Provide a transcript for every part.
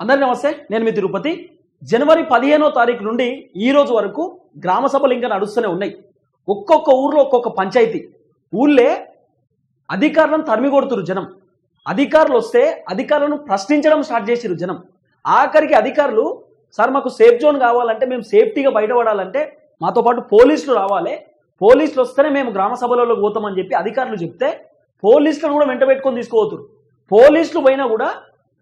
అందరి నమస్తే నేను మీ తిరుపతి. జనవరి పదిహేనో తారీఖు నుండి ఈ రోజు వరకు గ్రామ సభలు ఇంకా నడుస్తూనే ఉన్నాయి. ఒక్కొక్క ఊర్లో ఒక్కొక్క పంచాయతీ. ఊళ్ళే అధికారులను తరిమి కొడుతురు జనం. అధికారులు వస్తే అధికారులను ప్రశ్నించడం స్టార్ట్ చేసిరు జనం. ఆఖరికి అధికారులు సార్ మాకు సేఫ్ జోన్ కావాలంటే మేము సేఫ్టీగా బయటపడాలంటే మాతో పాటు పోలీసులు రావాలి. పోలీసులు వస్తేనే మేము గ్రామ సభలలోకి పోతామని చెప్పి అధికారులు చెప్తే పోలీసులను కూడా వెంట పెట్టుకొని తీసుకోవతురు పోలీసులు పోయినా కూడా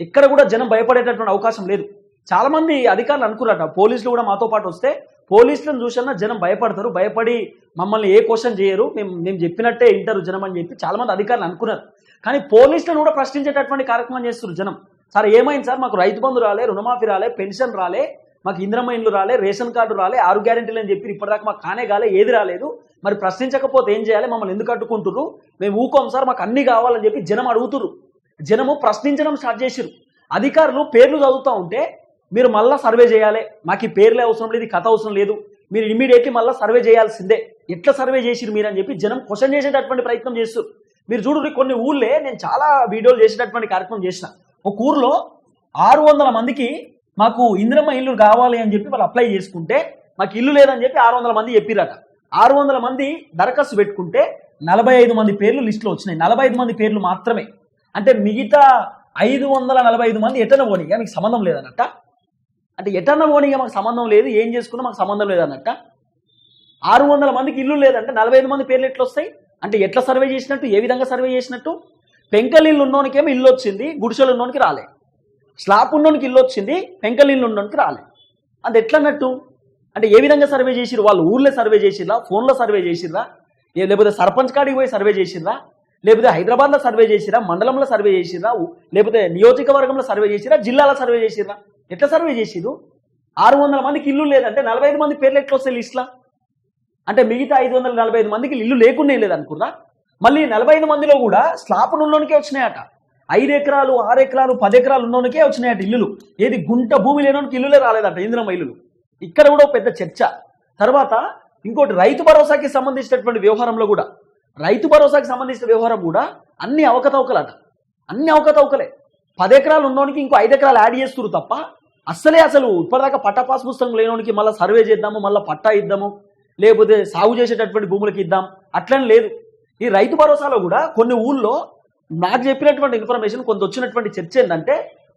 ఇక్కడ కూడా జనం భయపడేటటువంటి అవకాశం లేదు. చాలామంది అధికారులు అనుకున్నారట పోలీసులు కూడా మాతో పాటు వస్తే పోలీసులను చూసినా జనం భయపడతారు భయపడి మమ్మల్ని ఏ క్వశ్చన్ చేయరు మేము మేము చెప్పినట్టే వింటారు జనం అని చెప్పి చాలామంది అధికారులు అనుకున్నారు. కానీ పోలీసులను కూడా ప్రశ్నించేటటువంటి కార్యక్రమం చేస్తున్నారు జనం. సార్ ఏమైంది సార్? మాకు రైతు బంధు రాలే రుణమాఫీ రాలే పెన్షన్ రాలే మాకు ఇంద్రమ్మ ఇండ్లు రాలే రేషన్ కార్డు రాలే ఆరు గ్యారెంటీలు అని చెప్పి ఇప్పటిదాకా మాకు కానే కాలే ఏది రాలేదు. మరి ప్రశ్నించకపోతే ఏం చేయాలి? మమ్మల్ని ఎందుకు అడ్డుకుంటున్నారు మేము ఊకోం సార్ మాకు అన్ని కావాలని చెప్పి జనం అడుగుతుర్రు. జనము ప్రశ్నించడం స్టార్ట్ చేసిరు అధికారులు పేర్లు చదువుతూ ఉంటే మీరు మళ్ళా సర్వే చేయాలి. మాకు ఈ పేర్లే అవసరం లేదు కథ అవసరం లేదు. మీరు ఇమీడియట్లీ మళ్ళీ సర్వే చేయాల్సిందే. ఎట్లా సర్వే చేసిరు మీరు అని చెప్పి జనం క్వశ్చన్ చేసేటటువంటి ప్రయత్నం చేస్తారు మీరు చూడండి కొన్ని ఊళ్ళే నేను చాలా వీడియోలు చేసేటటువంటి కార్యక్రమం చేసిన. ఒక ఊర్లో ఆరు వందల మందికి మాకు ఇందిరమ్మ ఇల్లు కావాలి అని చెప్పి వాళ్ళు అప్లై చేసుకుంటే మాకు ఇల్లు లేదని చెప్పి ఆరు వందల మంది చెప్పిరట ఆరు వందల మంది దరఖాస్తు పెట్టుకుంటే నలభై ఐదు మంది పేర్లు లిస్టులో వచ్చినాయి. నలభై ఐదు మంది పేర్లు మాత్రమే. అంటే మిగతా ఐదు వందల నలభై ఐదు మంది ఎటన పోనీగా మీకు సంబంధం లేదన్నట్ట? అంటే ఎటన పోనీగా మాకు సంబంధం లేదు ఏం చేసుకున్నా మాకు సంబంధం లేదన్నట్ట? ఆరు వందల మందికి ఇల్లు లేదంటే నలభై ఐదు మంది పేర్లు ఎట్లా వస్తాయి అంటే ఎట్లా సర్వే చేసినట్టు ఏ విధంగా సర్వే చేసినట్టు? పెంకల్ ఇల్లు ఉన్నోనికేమో ఇల్లు వచ్చింది గుడిసెలు ఉన్నోనికి రాలే. స్లాబ్ ఉన్నోనికి ఇల్లు వచ్చింది పెంకల్ ఇల్లు ఉన్నోనికి రాలే. అది ఎట్లన్నట్టు? అంటే ఏ విధంగా సర్వే చేసిరు వాళ్ళు ఊర్లో సర్వే చేసిర్రా? ఫోన్లో సర్వే చేసిర్రా? లేకపోతే సర్పంచ్ కాడికి పోయి సర్వే చేసిర్రా? లేకపోతే హైదరాబాద్లో సర్వే చేసిరా మండలంలో సర్వే చేసిరా లేకపోతే నియోజకవర్గంలో సర్వే చేసిరా జిల్లాలో సర్వే చేసిరా? ఎట్లా సర్వే చేసిరు ఆరు వందల మందికి ఇల్లు లేదంటే నలభై ఐదు మంది పేర్లు ఎట్లా వస్తాయి లిస్ట్లా? అంటే మిగతా ఐదు వందల నలభై ఐదు మందికి ఇల్లు లేకుండా లేదనుకున్నా మళ్ళీ నలభై ఐదు మందిలో కూడా స్లాప్ ఉన్నోనికే వచ్చినాయట. ఐదు ఎకరాలు ఆరు ఎకరాలు పది ఎకరాలు ఉన్నోనికే వచ్చినాయట ఇల్లులు. ఏది గుంట భూమి లేనోనికి ఇల్లులే రాలేదంట ఇంద్రమ్మ ఇల్లులు. ఇక్కడ కూడా ఒక పెద్ద చర్చ. తర్వాత ఇంకోటి రైతు భరోసాకి సంబంధించినటువంటి వ్యవహారంలో కూడా రైతు భరోసాకి సంబంధించిన వ్యవహారం కూడా అన్ని అవకతవకలట. అన్ని అవకతవకలే. పది ఎకరాలు ఉన్నోనికి ఇంకో ఐదు ఎకరాలు యాడ్ చేస్తురు తప్ప అస్సలే అసలు ఇప్పటిదాకా పట్టా పాస్ పుస్తకం లేనోనికి మళ్ళీ సర్వే చేద్దాము మళ్ళీ పట్టా ఇద్దాము లేకపోతే సాగు చేసేటటువంటి భూములకి ఇద్దాం అట్లని లేదు. ఈ రైతు భరోసాలో కూడా కొన్ని ఊళ్ళో నాకు చెప్పినటువంటి ఇన్ఫర్మేషన్ కొంత వచ్చినటువంటి చర్చ ఏంటంటే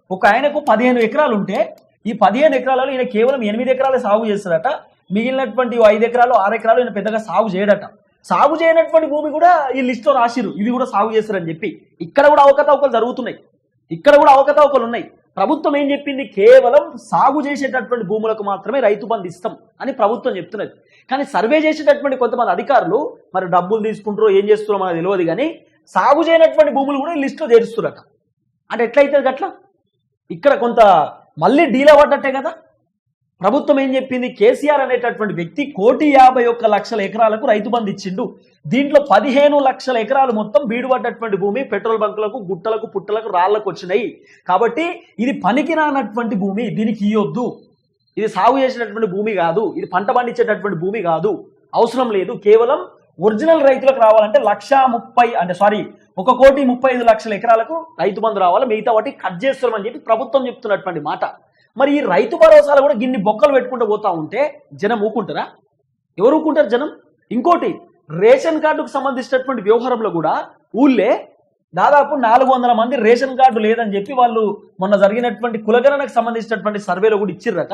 ఒక ఆయనకు పదిహేను ఎకరాలు ఉంటే ఈ పదిహేను ఎకరాలలో ఈయన కేవలం ఎనిమిది ఎకరాలే సాగు చేస్తాడట మిగిలినటువంటి ఐదు ఎకరాలు ఆరు ఎకరాలు ఈయన పెద్దగా సాగు చేయడట. సాగు చేయనటువంటి భూమి కూడా ఈ లిస్ట్లో రాసిరు ఇవి కూడా సాగు చేస్తారని చెప్పి. ఇక్కడ కూడా అవకతవకలు జరుగుతున్నాయి. ఇక్కడ కూడా అవకతవకలు ఉన్నాయి. ప్రభుత్వం ఏం చెప్పింది? కేవలం సాగు చేసేటటువంటి భూములకు మాత్రమే రైతు బంధు ఇస్తాం అని ప్రభుత్వం చెప్తున్నది. కానీ సర్వే చేసేటటువంటి కొంతమంది అధికారులు మరి డబ్బులు తీసుకుంటారో ఏం చేస్తున్నారో మనకు తెలియదు కానీ సాగు చేయనటువంటి భూములు కూడా ఈ లిస్టులో చేరుస్తున్నారట అంటే ఎట్లయితే గట్లా? ఇక్కడ కొంత మళ్ళీ డీల్ అవ్వటట్టే కదా? ప్రభుత్వం ఏం చెప్పింది? కేసీఆర్ అనేటటువంటి వ్యక్తి కోటి యాభై ఒక్క లక్షల ఎకరాలకు రైతు బంధు ఇచ్చిండు. దీంట్లో పదిహేను లక్షల ఎకరాలు మొత్తం బీడుపడ్డటువంటి భూమి పెట్రోల్ బంకులకు గుట్టలకు పుట్టలకు రాళ్ళకు వచ్చినాయి. కాబట్టి ఇది పనికిరానటువంటి భూమి దీనికి ఇయ్యొద్దు. ఇది సాగు చేసినటువంటి భూమి కాదు ఇది పంట పండించేటటువంటి భూమి కాదు. అవసరం లేదు. కేవలం ఒరిజినల్ రైతులకు రావాలంటే లక్షా ముప్పై అంటే సారీ ఒక కోటి ముప్పై ఐదు లక్షల ఎకరాలకు రైతు బంధు రావాలి. మిగతా వాటి కట్ చేస్తున్నామని చెప్పి ప్రభుత్వం చెప్తున్నటువంటి మాట. మరి ఈ రైతు భరోసాలు కూడా గిన్ని బొక్కలు పెట్టుకుంటూ పోతా ఉంటే జనం ఊకుంటారా? ఎవరు ఊకుంటారు జనం? ఇంకోటి రేషన్ కార్డుకు సంబంధించినటువంటి వ్యవహారంలో కూడా ఊళ్ళే దాదాపు నాలుగు వందల మంది రేషన్ కార్డు లేదని చెప్పి వాళ్ళు మొన్న జరిగినటువంటి కులగణనకు సంబంధించినటువంటి సర్వేలో కూడా ఇచ్చిర్రట.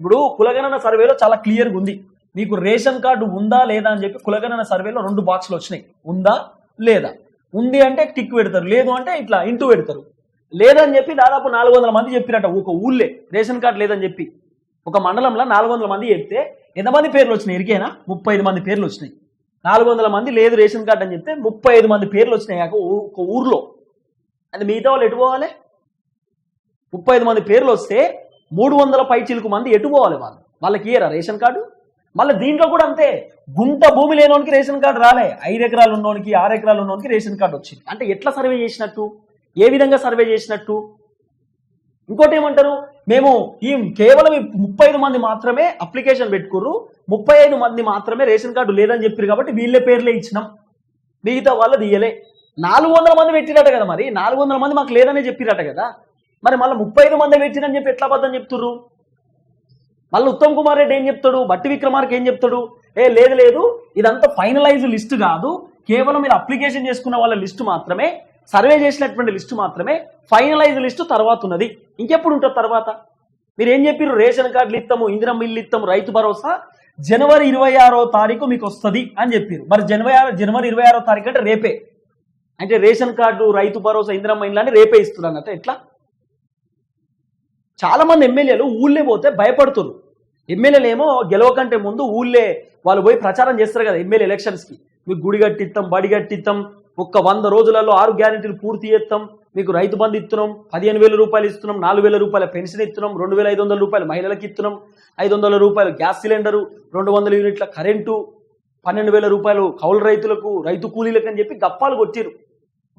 ఇప్పుడు కులగణన సర్వేలో చాలా క్లియర్గా ఉంది. మీకు రేషన్ కార్డు ఉందా లేదా అని చెప్పి కులగణన సర్వేలో రెండు బాక్సులు వచ్చినాయి. ఉందా? లేదా? ఉంది అంటే టిక్ పెడతారు. లేదు అంటే ఇట్లా ఇంటూ పెడతారు. లేదని చెప్పి దాదాపు నాలుగు వందల మంది చెప్పినట్ట ఒక ఊళ్ళే. రేషన్ కార్డు లేదని చెప్పి. ఒక మండలంలో నాలుగు వందల మంది చెప్తే ఎంతమంది పేర్లు వచ్చినాయి? ఎరికేనా ముప్పై ఐదు మంది పేర్లు వచ్చినాయి. నాలుగు వందల మంది లేదు రేషన్ కార్డు అని చెప్తే ముప్పై ఐదు మంది పేర్లు వచ్చినాయి ఒక ఒక ఊర్లో. అది మిగతా వాళ్ళు ఎటు పోవాలి? ముప్పై ఐదు మంది పేర్లు వస్తే మూడు వందల పై చిలుకు మంది ఎటు పోవాలి వాళ్ళు? వాళ్ళకి ఇయ్యరా రేషన్ కార్డు? మళ్ళీ దీంట్లో కూడా అంతే. గుంట భూమి లేనోనికి రేషన్ కార్డు రాలే. ఐదు ఎకరాలు ఉన్నోనికి ఆరు ఎకరాలు ఉన్నోనికి రేషన్ కార్డు వచ్చింది. అంటే ఎట్లా సర్వే చేసినట్టు? ఏ విధంగా సర్వే చేసినట్టు? ఇంకోటి ఏమంటారు మేము ఈ కేవలం ముప్పై ఐదు మంది మాత్రమే అప్లికేషన్ పెట్టుకుర్రు. ముప్పై ఐదు మంది మాత్రమే రేషన్ కార్డు లేదని చెప్పారు కాబట్టి వీళ్ళే పేర్లే ఇచ్చినాం. మిగతా వాళ్ళది ఇయ్యలే నాలుగు వందల మంది పెట్టిరట కదా మరి? నాలుగు వందల మంది మాకు లేదనే చెప్పిరట కదా? మరి మళ్ళీ ముప్పై ఐదు మంది పెట్టినని చెప్పి ఎట్లా అబద్ధం చెప్తుర్రు? మళ్ళీ ఉత్తమ్ కుమార్ రెడ్డి ఏం చెప్తాడు? బట్టి విక్రమార్కి ఏం చెప్తాడు? ఏ లేదు లేదు. ఇదంతా ఫైనలైజ్ లిస్ట్ కాదు. కేవలం మీరు అప్లికేషన్ చేసుకున్న వాళ్ళ లిస్టు మాత్రమే సర్వే చేసినటువంటి లిస్టు మాత్రమే ఫైనలైజ్ లిస్టు తర్వాత ఉన్నది ఇంకెప్పుడు ఉంటుంది తర్వాత? మీరు ఏం చెప్పారు రేషన్ కార్డులు ఇస్తాము ఇందిరం ఇల్లు ఇస్తాము రైతు భరోసా? జనవరి ఇరవై ఆరో తారీఖు మీకు వస్తుంది అని చెప్పారు మరి జనవరి ఆరు జనవరి ఇరవై ఆరో తారీఖు అంటే రేపే. అంటే రేషన్ కార్డు రైతు భరోసా ఇందిరమ్మ ఇల్లు అని రేపే ఇస్తున్నారు అన్నట్టు ఎట్లా? చాలా మంది ఎమ్మెల్యేలు ఊళ్ళే పోతే భయపడుతున్నారు ఎమ్మెల్యేలు ఏమో గెలవకంటే ముందు ఊళ్ళే వాళ్ళు పోయి ప్రచారం చేస్తారు కదా ఎమ్మెల్యే ఎలక్షన్స్కి మీకు గుడి కట్టిస్తాం బడి కట్టిస్తాం ఒక్క వంద రోజులలో ఆరు గ్యారెంటీలు పూర్తి చేస్తాం. మీకు రైతు బంధు ఇస్తున్నాం. పదిహేను వేల రూపాయలు ఇస్తున్నాం. నాలుగు వేల రూపాయల పెన్షన్ ఇస్తున్నాం. రెండు వేల ఐదు వందల రూపాయలు మహిళలకు ఇస్తున్నాం. ఐదు వందల రూపాయలు గ్యాస్ సిలిండరు రెండు వందల యూనిట్ల కరెంటు పన్నెండు వేల రూపాయలు కౌలు రైతులకు రైతు కూలీలకు అని చెప్పి గప్పాలు కొట్టిరు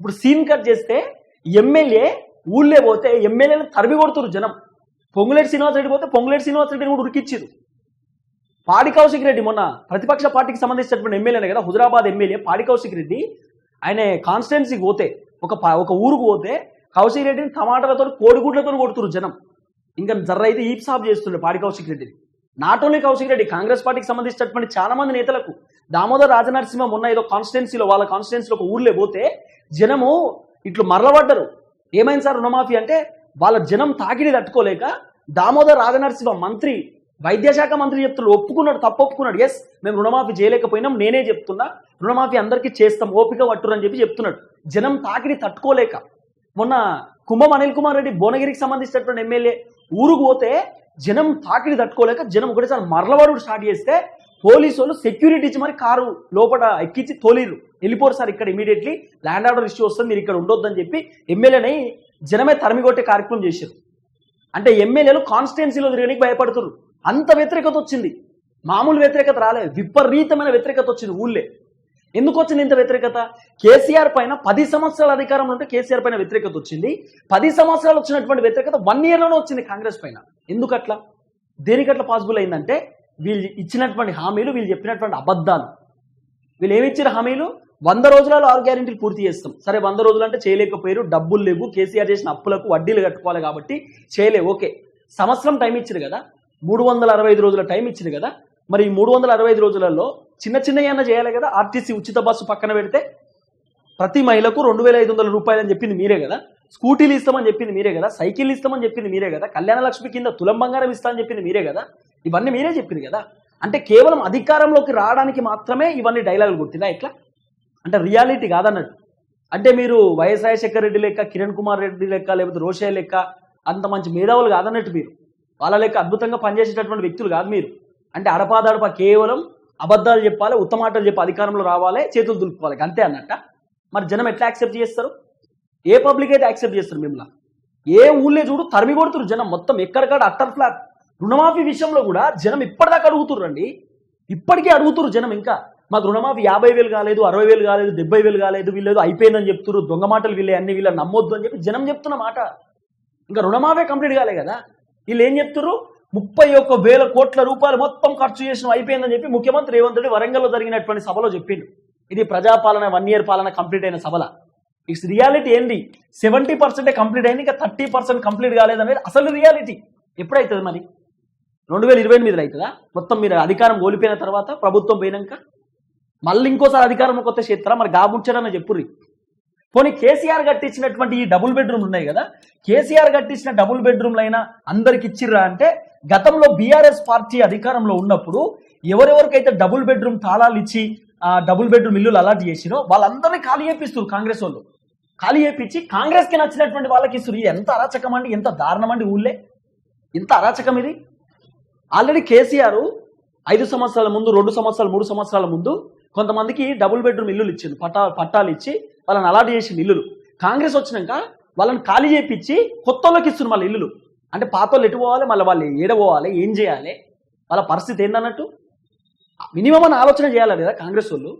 ఇప్పుడు సీన్ కట్ చేస్తే ఎమ్మెల్యే ఊళ్ళే పోతే ఎమ్మెల్యేలు తరిమి కొడుతురు జనం. పొంగులేటి శ్రీనివాస్ రెడ్డి పోతే పొంగులేటి శ్రీనివాస్ రెడ్డిని కూడా ఉరికిచ్చిరు పాడి కౌశిక్ రెడ్డి మొన్న ప్రతిపక్ష పార్టీకి సంబంధించినటువంటి ఎమ్మెల్యేనే కదా హుజరాబాద్ ఎమ్మెల్యే పాడి కౌశిక్ రెడ్డి ఆయన కాన్స్టిట్యున్సీకి పోతే ఒక ప- ఒక ఊరుకు పోతే కౌశిక్ రెడ్డిని టమాటాలతో కోడిగుడ్లతో కొడుతురు జనం. ఇంకా జర్ర అయితే ఈప్సాప్ చేస్తుండే పాడి కౌశిక్ రెడ్డిని. నాట్ ఓన్లీ కౌశిక్ రెడ్డి కాంగ్రెస్ పార్టీకి సంబంధించినటువంటి చాలా మంది నేతలకు దామోదర్ రాజనరసింహ మొన్న ఏదో కాన్స్టిట్యున్సీలో వాళ్ళ కాన్స్టిట్యున్సీలో ఒక ఊర్లే పోతే జనము ఇట్లు మరలబడ్డరు. ఏమైంది సార్ రుణమాఫీ అంటే వాళ్ళ జనం తాకిడి తట్టుకోలేక దామోదర్ రాజనరసింహ మంత్రి వైద్యశాఖ మంత్రి చెప్తున్నాడు ఒప్పుకున్నాడు తప్పు ఒప్పుకున్నాడు ఎస్ మేము రుణమాఫీ చేయలేకపోయినాం నేనే చెప్తున్నా. రుణమాఫీ అందరికీ చేస్తాం ఓపిక పట్టురు అని చెప్పి చెప్తున్నాడు. జనం తాకిడి తట్టుకోలేక మొన్న కుంభం అనిల్ కుమార్ రెడ్డి భువనగిరికి సంబంధించినటువంటి ఎమ్మెల్యే ఊరుకు పోతే జనం తాకిడి తట్టుకోలేక జనం ఒకటేసారి మరలవాడు స్టార్ట్ చేస్తే పోలీసు వాళ్ళు సెక్యూరిటీ ఇచ్చి మరి కారు లోపల ఎక్కించి తోలిరు వెళ్ళిపోరు సార్ ఇక్కడ ఇమీడియట్లీ ల్యాండ్ ఆర్డర్ ఇష్యూ వస్తుంది మీరు ఇక్కడ ఉండొద్దని చెప్పి ఎమ్మెల్యేని జనమే తరిమి కొట్టే కార్యక్రమం చేశారు. అంటే ఎమ్మెల్యేలు కాన్స్టిట్యున్సీలో తిరగడానికి భయపడుతున్నారు అంత వ్యతిరేకత వచ్చింది. మామూలు వ్యతిరేకత రాలేదు. విపరీతమైన వ్యతిరేకత వచ్చింది ఊళ్ళే. ఎందుకు వచ్చింది ఇంత వ్యతిరేకత? కేసీఆర్ పైన పది సంవత్సరాల అధికారంలో ఉంటే కేసీఆర్ పైన వ్యతిరేకత వచ్చింది. పది సంవత్సరాలు వచ్చినటువంటి వ్యతిరేకత వన్ ఇయర్లోనే వచ్చింది కాంగ్రెస్ పైన. ఎందుకట్లా దేనికట్లా పాసిబుల్ అయిందంటే వీళ్ళు ఇచ్చినటువంటి హామీలు వీళ్ళు చెప్పినటువంటి అబద్ధాలు. వీళ్ళు ఏమి ఇచ్చిన హామీలు? వంద రోజులలో ఆరు గ్యారెంటీలు పూర్తి చేస్తాం. సరే వంద రోజులు అంటే చేయలేకపోయారు డబ్బులు లేవు కేసీఆర్ చేసిన అప్పులకు వడ్డీలు కట్టుకోవాలి కాబట్టి చేయలే ఓకే. సంవత్సరం టైం ఇచ్చింది కదా. మూడు వందల అరవై ఐదు రోజుల టైం ఇచ్చింది కదా. మరి ఈ మూడు వందల అరవై ఐదు రోజులలో చిన్న చిన్న ఏమైనా చేయాలి కదా? ఆర్టీసీ ఉచిత బస్సు పక్కన పెడితే ప్రతి మహిళకు రెండు వేల ఐదు వందల రూపాయలు అని చెప్పింది మీరే కదా. స్కూటీలు ఇస్తామని చెప్పింది మీరే కదా. సైకిల్ ఇస్తామని చెప్పింది మీరే కదా. కళ్యాణ లక్ష్మి కింద తులం బంగారం ఇస్తామని చెప్పింది మీరే కదా. ఇవన్నీ మీరే చెప్పింది కదా. అంటే కేవలం అధికారంలోకి రావడానికి మాత్రమే ఇవన్నీ డైలాగులు కొట్టినా ఇట్లా అంటే రియాలిటీ కాదన్నట్టు. అంటే మీరు వైఎస్ రాజశేఖర రెడ్డి లెక్క కిరణ్ కుమార్ రెడ్డి లెక్క లేకపోతే రోషయ్య లెక్క అంత మంచి మేధావులు కాదన్నట్టు మీరు. వాళ్ళ లెక్క అద్భుతంగా పనిచేసేటటువంటి వ్యక్తులు కాదు మీరు. అంటే అడపాదడప కేవలం అబద్ధాలు చెప్పాలి ఉత్తమాటలు చెప్పి అధికారంలో రావాలి చేతులు దులుపుకోవాలి అంతే అన్నట్ట. మరి జనం ఎట్లా యాక్సెప్ట్ చేస్తారు? ఏ పబ్లిక్ అయితే యాక్సెప్ట్ చేస్తారు మిమ్మల్ని? ఏ ఊళ్ళో చూడు తరిమి కొడుతురు జనం మొత్తం. ఎక్కడికాడ అట్టర్ ఫ్లాట్. రుణమాఫీ విషయంలో కూడా జనం ఇప్పటిదాకా అడుగుతుర్రండి ఇప్పటికీ అడుగుతురు జనం ఇంకా. మాకు రుణమాఫీ యాభై వేలు కాలేదు అరవై వేలు కాలేదు డెబ్బై వేలు కాలేదు వీళ్ళు అయిపోయిందని చెప్తున్నారు దొంగ మాటలు వీళ్ళే అన్ని వీళ్ళని నమ్మొద్దు అని చెప్పి జనం చెప్తున్న మాట. ఇంకా రుణమాఫీ కంప్లీట్ కాలే కదా. వీళ్ళు ఏం చెప్తున్నారు ముప్పై ఒక్క వేల కోట్ల రూపాయలు మొత్తం ఖర్చు చేసిన అయిపోయిందని చెప్పి ముఖ్యమంత్రి రేవంత్ రెడ్డి వరంగల్లో జరిగినటువంటి సభలో చెప్పిండు. ఇది ప్రజాపాలన వన్ ఇయర్ పాలన కంప్లీట్ అయిన సభల. ఇట్స్ రియాలిటీ ఏంది? సెవెంటీ పర్సెంటే కంప్లీట్ అయింది ఇంకా థర్టీ పర్సెంట్ కంప్లీట్ కాలేదనేది అసలు రియాలిటీ. ఎప్పుడైతుంది మరి? రెండు వేల ఇరవై ఎనిమిదిలో అవుతుందా మొత్తం మీరు అధికారం కోల్పోయిన తర్వాత ప్రభుత్వం పోయినాక? మళ్ళీ ఇంకోసారి అధికారం వస్తే చేస్తారా? మరి గాబుచ్చారని చెప్పుర్రి. పోనీ కేసీఆర్ కట్టించినటువంటి ఈ డబుల్ బెడ్రూమ్లు ఉన్నాయి కదా? కేసీఆర్ కట్టించిన డబుల్ బెడ్రూమ్లైనా అయినా అందరికి ఇచ్చిర్రా అంటే గతంలో బీఆర్ఎస్ పార్టీ అధికారంలో ఉన్నప్పుడు ఎవరెవరికైతే డబుల్ బెడ్రూమ్ తాళాలు ఇచ్చి ఆ డబుల్ బెడ్రూమ్ ఇల్లులు అలాట్ చేసిరో వాళ్ళందరినీ ఖాళీ చేపిస్తారు కాంగ్రెస్ వాళ్ళు. ఖాళీ చేపించి కాంగ్రెస్కి నచ్చినటువంటి వాళ్ళకి ఇస్తారు ఎంత అరాచకం అండి ఎంత దారుణం అండి ఊళ్ళే. ఎంత అరాచకం ఇది. ఆల్రెడీ కేసీఆర్ ఐదు సంవత్సరాల ముందు రెండు సంవత్సరాలు మూడు సంవత్సరాల ముందు కొంతమందికి డబుల్ బెడ్రూమ్ ఇల్లులు ఇచ్చింది పట్టా పట్టాలు ఇచ్చి వాళ్ళని అలాట్ చేసిన ఇల్లులు. కాంగ్రెస్ వచ్చినాక వాళ్ళని ఖాళీ చేపించి కొత్త వాళ్ళకి ఇస్తున్నారు మళ్ళీ ఇల్లులు. అంటే పాత వాళ్ళు ఎటు పోవాలి? మళ్ళీ వాళ్ళు ఏడ పోవాలి? ఏం చేయాలి? వాళ్ళ పరిస్థితి ఏందన్నట్టు మినిమం అని ఆలోచన చేయాలి కదా కాంగ్రెస్ వాళ్ళు.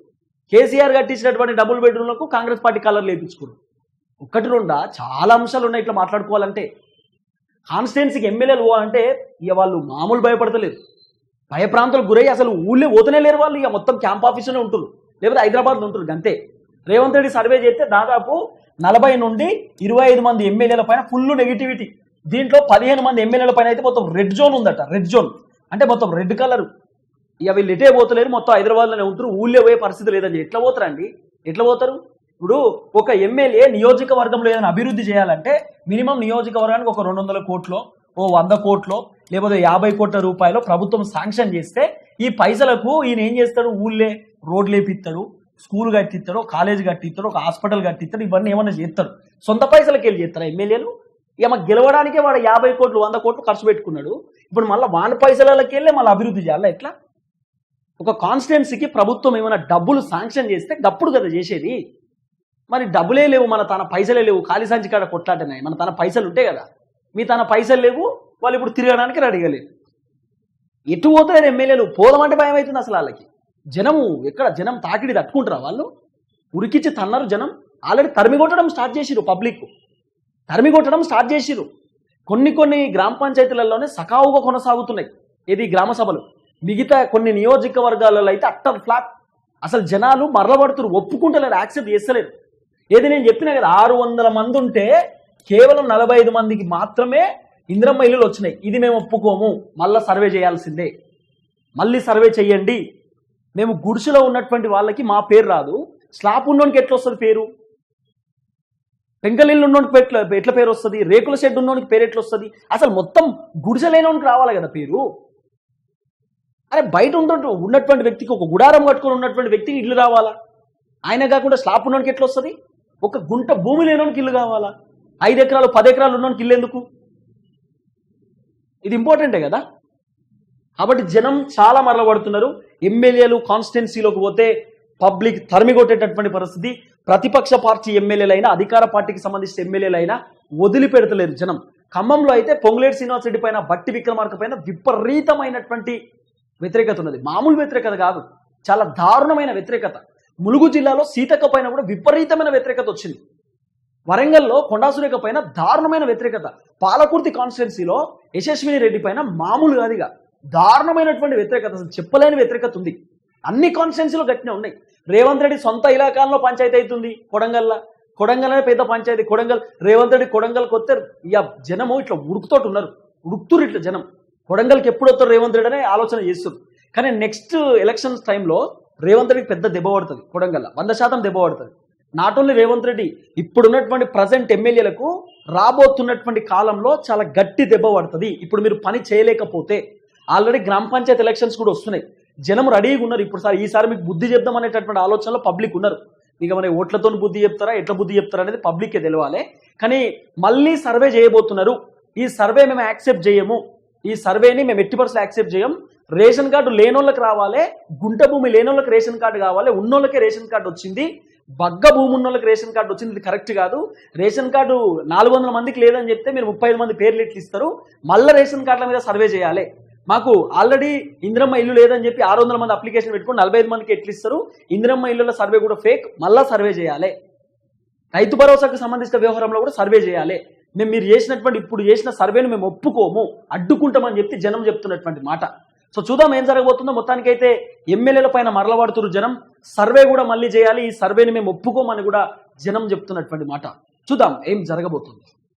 కేసీఆర్ కట్టించినటువంటి డబుల్ బెడ్రూమ్లకు కాంగ్రెస్ పార్టీ కలర్లు లేపించుకోరు ఒక్కటి రెండా? చాలా అంశాలు ఉన్నాయి ఇట్లా మాట్లాడుకోవాలంటే. కాన్స్టిట్యున్సీకి ఎమ్మెల్యేలు పోవాలంటే ఇక వాళ్ళు మామూలు భయపడతలేరు. భయప్రాంతాలకు గురై అసలు ఊళ్ళో పోతనే లేరు వాళ్ళు. ఇక మొత్తం క్యాంప్ ఆఫీసులోనే ఉంటారు లేకపోతే హైదరాబాద్లో ఉంటారు అంతే రేవంత్ రెడ్డి సర్వే చేస్తే దాదాపు నలభై నుండి ఇరవై ఐదు మంది ఎమ్మెల్యేల పైన ఫుల్ నెగిటివిటీ దీంట్లో పదిహేను మంది ఎమ్మెల్యేల పైన అయితే మొత్తం రెడ్ జోన్ ఉందట రెడ్ జోన్ అంటే మొత్తం రెడ్ కలర్ ఇక వీళ్ళు ఎటే పోతలేరు మొత్తం హైదరాబాద్లోనే ఉంటారు ఊళ్ళో పోయే పరిస్థితి లేదని ఎట్లా పోతారండి ఎట్లా పోతారు? ఇప్పుడు ఒక ఎమ్మెల్యే నియోజకవర్గంలో ఏదైనా అభివృద్ధి చేయాలంటే మినిమం నియోజకవర్గానికి ఒక రెండు వందల కోట్లో ఓ వంద కోట్లో లేకపోతే యాభై కోట్ల రూపాయలు ప్రభుత్వం శాంక్షన్ చేస్తే ఈ పైసలకు ఈయన ఏం చేస్తాడు? ఊళ్ళే రోడ్లు వేపిస్తాడు స్కూల్ కట్టిస్తాడు కాలేజ్ కట్టిస్తాడు ఒక హాస్పిటల్ కట్టిస్తాడు ఇవన్నీ ఏమన్నా చేస్తాడు సొంత పైసలకి వెళ్ళి చేస్తారు ఎమ్మెల్యేలు? ఇక గెలవడానికే వాడు యాభై కోట్లు వంద కోట్లు ఖర్చు పెట్టుకున్నాడు. ఇప్పుడు మళ్ళీ వాన పైసలకి వెళ్ళి మళ్ళీ అభివృద్ధి చేయాలి? ఎట్లా? ఒక కాన్స్టిట్యున్సీకి ప్రభుత్వం ఏమైనా డబ్బులు శాంక్షన్ చేస్తే గప్పుడు కదా చేసేది. మరి డబ్బులే లేవు మన తన పైసలే లేవు. ఖాళీ సంచి కాడ కొట్లాడినాయి మన తన పైసలు ఉంటాయి కదా. మీ తన పైసలు లేవు వాళ్ళు ఇప్పుడు తిరగడానికి రెడీగా లేరు ఎటు పోతారు ఎమ్మెల్యేలు? పోదామంటే భయం అవుతుంది అసలు వాళ్ళకి. జనము ఎక్కడ జనం తాకిడి తట్టుకుంటారా వాళ్ళు? ఉరికిచ్చి తన్నారు జనం? ఆల్రెడీ తరిమి కొట్టడం స్టార్ట్ చేసిరు పబ్లిక్. తరిమి కొట్టడం స్టార్ట్ చేసిరు కొన్ని కొన్ని గ్రామ పంచాయతీలలోనే సకావుగా కొనసాగుతున్నాయి. ఇది గ్రామ సభలు. మిగతా కొన్ని నియోజకవర్గాలలో అయితే అట్టర్ ఫ్లాట్ అసలు జనాలు మరలబడుతురు ఒప్పుకుంటలేరు యాక్సెప్ట్ చేస్తలేరు. ఏది నేను చెప్పినా కదా ఆరు వందల మంది ఉంటే కేవలం నలభై ఐదు మందికి మాత్రమే ఇంద్రమ్మ ఇల్లులు వచ్చినాయి. ఇది మేము ఒప్పుకోము. మళ్ళీ సర్వే చేయాల్సిందే. మళ్ళీ సర్వే చేయండి. మేము గుడిసెలో ఉన్నటువంటి వాళ్ళకి మా పేరు రాదు. స్లాప్ ఉన్నోనికి ఎట్లా వస్తుంది పేరు? పెంకలిల్లు ఉన్నోనికి ఎట్లా ఎట్లా పేరు వస్తుంది? రేకుల షెడ్ ఉన్నోనికి పేరు ఎట్లా వస్తుంది అసలు మొత్తం గుడిసెలేనోనికి రావాలి కదా పేరు? అరే బయట ఉన్నట్టు ఉన్నటువంటి వ్యక్తికి ఒక గుడారం కట్టుకొని ఉన్నటువంటి వ్యక్తికి ఇల్లు రావాలా? ఆయన కాకుండా స్లాప్ ఉన్నోనికి ఎట్లా వస్తుంది ఒక గుంట భూమి లేనోనికి ఇల్లు కావాలా? ఐదు ఎకరాలు పది ఎకరాలు ఉన్నోనికి ఇల్లు ఎందుకు? ఇది ఇంపార్టెంటే కదా? కాబట్టి జనం చాలా మరలబడుతున్నారు ఎమ్మెల్యేలు కాన్స్టిట్యున్సీలోకి పోతే పబ్లిక్ తరిమిగొట్టేటటువంటి పరిస్థితి. ప్రతిపక్ష పార్టీ ఎమ్మెల్యేలైనా అధికార పార్టీకి సంబంధించిన ఎమ్మెల్యేలైనా వదిలిపెడతలేరు జనం. ఖమ్మంలో అయితే పొంగులేటి శ్రీనివాస్ రెడ్డి పైన బట్టి విక్రమార్క పైన విపరీతమైనటువంటి వ్యతిరేకత ఉన్నది. మామూలు వ్యతిరేకత కాదు. చాలా దారుణమైన వ్యతిరేకత. ములుగు జిల్లాలో సీతక్క పైన కూడా విపరీతమైన వ్యతిరేకత వచ్చింది. వరంగల్లో కొండాసురేఖ పైన దారుణమైన వ్యతిరేకత. పాలకుర్తి కాన్స్టిట్యున్సీలో యశస్విని రెడ్డి పైన మామూలు కాదిగా దారుణమైనటువంటి వ్యతిరేకత అసలు చెప్పలేని వ్యతిరేకత ఉంది. అన్ని కాన్స్టిట్యున్సీలో గట్టినే ఉన్నాయి. రేవంత్ రెడ్డి సొంత ఇలాకాల్లో పంచాయతీ అవుతుంది కొడంగల్లా. కొడంగల్ అనే పెద్ద పంచాయతీ కొడంగల్ రేవంత్ రెడ్డి కొడంగల్కి వస్తే ఇక జనము ఇట్లా ఉడుకుతోటి ఉన్నారు. ఉడుకుతురు ఇట్లా జనం. కొడంగల్కి ఎప్పుడు వస్తారు రేవంత్ రెడ్డి అనే ఆలోచన చేస్తారు కానీ నెక్స్ట్ ఎలక్షన్స్ టైంలో రేవంత్ రెడ్డికి పెద్ద దెబ్బ పడుతుంది కొడంగల్ వంద శాతం దెబ్బ పడుతుంది. నాట్ ఓన్లీ రేవంత్ రెడ్డి ఇప్పుడున్నటువంటి ప్రజెంట్ ఎమ్మెల్యేలకు రాబోతున్నటువంటి కాలంలో చాలా గట్టి దెబ్బ పడుతుంది. ఇప్పుడు మీరు పని చేయలేకపోతే ఆల్రెడీ గ్రామ పంచాయతీ ఎలక్షన్స్ కూడా వస్తున్నాయి. జనం రెడీగా ఉన్నారు. ఇప్పుడు సార్ ఈసారి మీకు బుద్ధి చెప్దాం అనేటటువంటి ఆలోచనలో పబ్లిక్ ఉన్నారు. ఇక మన ఓట్లతో బుద్ధి చెప్తారా ఎట్లా బుద్ధి చెప్తారా అనేది పబ్లిక్కే తెలియాలి కానీ మళ్ళీ సర్వే చేయబోతున్నారు. ఈ సర్వే మేము యాక్సెప్ట్ చేయము. ఈ సర్వేని మేము ఎట్టి పర్సెంట్ యాక్సెప్ట్ చేయం రేషన్ కార్డు లేనోళ్ళకి రావాలి గుంట భూమి లేనోళ్ళకి రేషన్ కార్డు కావాలి ఉన్నోళ్ళకే రేషన్ కార్డు వచ్చింది. బగ్గ భూమి ఉన్నోళ్ళకి రేషన్ కార్డు వచ్చింది ఇది కరెక్ట్ కాదు. రేషన్ కార్డు నాలుగు వందల మందికి లేదని చెప్తే మీరు ముప్పై మంది పేర్లు ఇట్లు ఇస్తారు? మళ్ళీ రేషన్ కార్డుల మీద సర్వే చేయాలి. మాకు ఆల్రెడీ ఇంద్రమ్మ ఇల్లు లేదని చెప్పి ఆరు వందల మంది అప్లికేషన్ పెట్టుకుని నలభై ఐదు మందికి ఎట్లు ఇస్తారు? ఇంద్రమ్మ ఇల్లుల సర్వే కూడా ఫేక్ మళ్ళా సర్వే చేయాలి. రైతు భరోసాకు సంబంధించిన వ్యవహారంలో కూడా సర్వే చేయాలి. మేము మీరు చేసినటువంటి ఇప్పుడు చేసిన సర్వేను మేము ఒప్పుకోము అడ్డుకుంటామని చెప్పి జనం చెప్తున్నటువంటి మాట. సో చూద్దాం ఏం జరగబోతుందో. మొత్తానికైతే ఎమ్మెల్యేల పైన మరలబడుతున్నారు జనం. సర్వే కూడా మళ్ళీ చేయాలి ఈ సర్వేని మేము ఒప్పుకోమని కూడా జనం చెప్తున్నటువంటి మాట. చూద్దాం ఏం జరగబోతుంది.